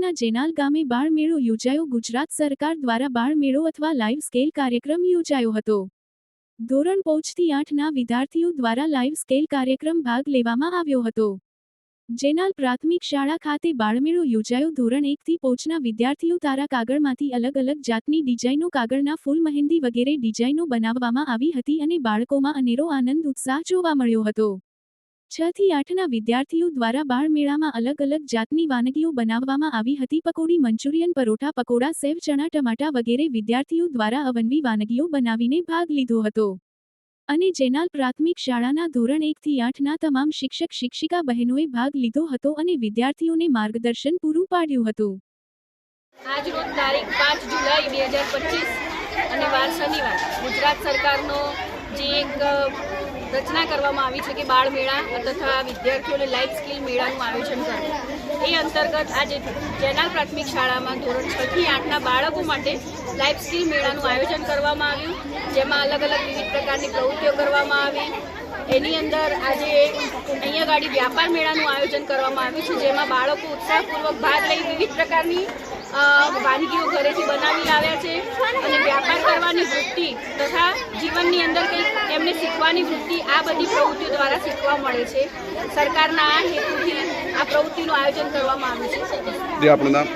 તાલુકાના જેનાલ ગામે બાળમેળો યોજાયો. ગુજરાત સરકાર દ્વારા બાળમેળો અથવા લાઇવ સ્કેલ કાર્યક્રમ યોજાયો હતો. ધોરણ પાંચથી આઠના વિદ્યાર્થીઓ દ્વારા લાઇવ સ્કેલ કાર્યક્રમ ભાગ લેવામાં આવ્યો હતો. જેનાલ પ્રાથમિક શાળા ખાતે બાળમેળો યોજાયો. ધોરણ એકથી પોચના વિદ્યાર્થીઓ તારા કાગળમાંથી અલગ અલગ જાતની ડિઝાઇનો, કાગળના ફૂલ, મહેંદી વગેરે ડિઝાઇનો બનાવવામાં આવી હતી અને બાળકોમાં અનેરો આનંદ, ઉત્સાહ જોવા મળ્યો હતો. છ થી આઠના વિદ્યાર્થીઓ દ્વારા બાળમેળામાં અલગ અલગ જાતની વાનગીઓ બનાવવામાં આવી હતી. પકોડી, મંચુરિયન, પરોઠા, પકોડા, સેવ, ચણા, ટમાટા વગેરે વિદ્યાર્થીઓ દ્વારા અવનવી વાનગીઓ બનાવીને ભાગ લીધો હતો. અને જેનાલ પ્રાથમિક શાળાના ધોરણ એકથી આઠના તમામ શિક્ષક, શિક્ષિકા બહેનોએ ભાગ લીધો હતો અને વિદ્યાર્થીઓને માર્ગદર્શન પૂરું પાડ્યું હતું. આજ તારીખ પાંચ જુલાઈ બે હજાર પચીસ અને વાર શનિવાર ગુજરાત સરકારનો જે એક રચના કરવામાં આવી છે કે બાળ મેળા તથા વિદ્યાર્થીઓને લાઈફ સ્કિલ મેળાનું આયોજન કરવું એ અંતર્ગત આજે જેનાલ પ્રાથમિક શાળામાં ધોરણ છ થી આઠના બાળકો માટે લાઈફ સ્કિલ મેળાનું આયોજન કરવામાં આવ્યું. જેમાં અલગ અલગ વિવિધ પ્રકારની પ્રવૃત્તિઓ કરવામાં આવી. એની અંદર આજે અહીંયા ગાડી વ્યાપાર મેળાનું આયોજન કરવામાં આવ્યું છે, જેમાં બાળકો ઉત્સાહપૂર્વક ભાગ લઈ વિવિધ પ્રકારની વાનગીઓ ઘરેથી બનાવી લાવ્યા છે. અને કરવાની વૃત્તિ તથા જીવનની અંદર કંઈક એમને શીખવાની વૃત્તિ આ બધી પ્રવૃત્તિઓ દ્વારા શીખવા મળે છે. સરકારના આ હેતુથી આ પ્રવૃત્તિનું આયોજન કરવામાં આવ્યું છે. જે આપણું નામ?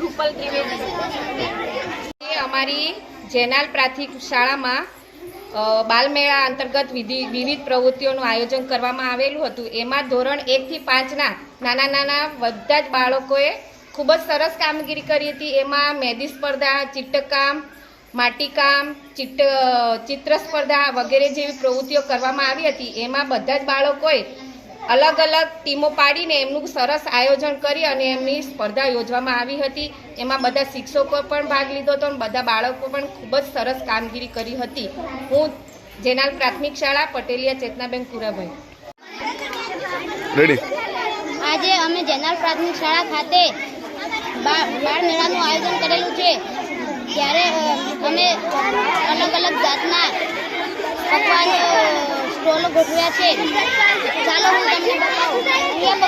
રૂપલ ત્રિવેદી અમારી જેનાલ પ્રાથમિક શાળામાં બાલમેળા અંતર્ગત વિધિ વિવિધ પ્રવૃત્તિઓનું આયોજન કરવામાં આવેલું હતું. એમાં ધોરણ એકથી પાંચના નાના નાના બધા જ બાળકોએ ખૂબ જ સરસ કામગીરી કરી હતી. એમાં મહેંદી સ્પર્ધા ચિત્રકામ માટીકામ ચિત્ર ચિત્ર સ્પર્ધા વગેરે જેવી પ્રવૃત્તિઓ કરવામાં આવી હતી એમાં બધા જ બાળકોએ અલગ અલગ ટીમો પાડીને એમનું સરસ આયોજન કરી અને એમની સ્પર્ધા યોજવામાં આવી હતી. એમાં બધા શિક્ષકો પણ ભાગ લીધો હતો અને બધા બાળકો પણ ખૂબ જ સરસ કામગીરી કરી હતી. હું જેનાલ પ્રાથમિક શાળા પટેલિયા ચેતનાબેન કુરાભાઈ. આજે અમે જેનાલ પ્રાથમિક શાળા ખાતે બાળ મેળાનું આયોજન કરેલું છે. ત્યારે અમે અલગ અલગ જાતના પકવાન સ્ટોલો ગોઠવ્યા છે. ચાલો હું તમને બતાવું. અહીંયા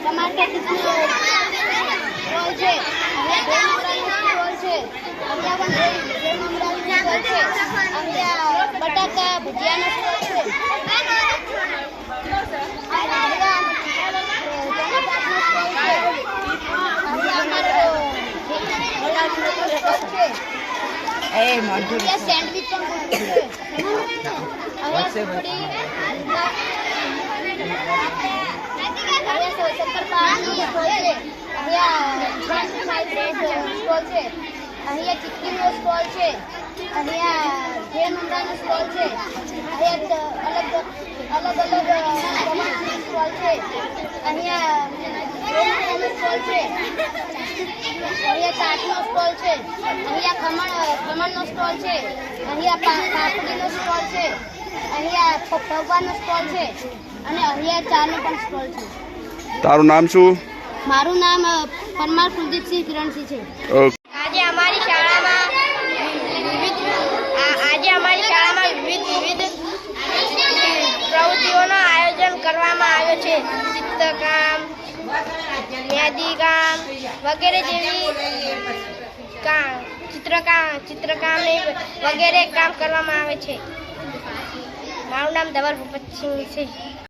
ટમાટર સ્ટોલ છે. બટાકા, ભજીયાનો સેન્ડવિચ અહીંયા ચિક્કીનો સ્ટોલ છે અહીંયા સ્ટોલ છે અહીંયા અલગ અલગ અલગ ટમાટરનો સ્ટોલ છે અહીંયા સ્ટોલ છે અહીંયા ચાટનો છે. અહીંયા ખમણ ખમણનો સ્ટોલ છે. અહીંયા પાપડીનો સ્ટોલ છે. અહીંયા પૌવાનો સ્ટોલ છે. અને અહીંયા ચાનો પણ સ્ટોલ છે. તારું નામ શું? મારું નામ પરમાર કુલદીપસિંહ કિરણસિંહ છે. આજે અમારી શાળામાં વિવિધ આજે અમારી શાળામાં વિવિધ વિવિધ પ્રવૃત્તિઓનું આયોજન કરવામાં આવ્યો છે. ચિત્રકામ યાદીકામ કામ વગેરે જેવી કામ ચિત્રકામ ચિત્રકામ વગેરે કામ કરવામાં આવે છે. મારું નામ ધવલ ભૂપતસિંહ છે.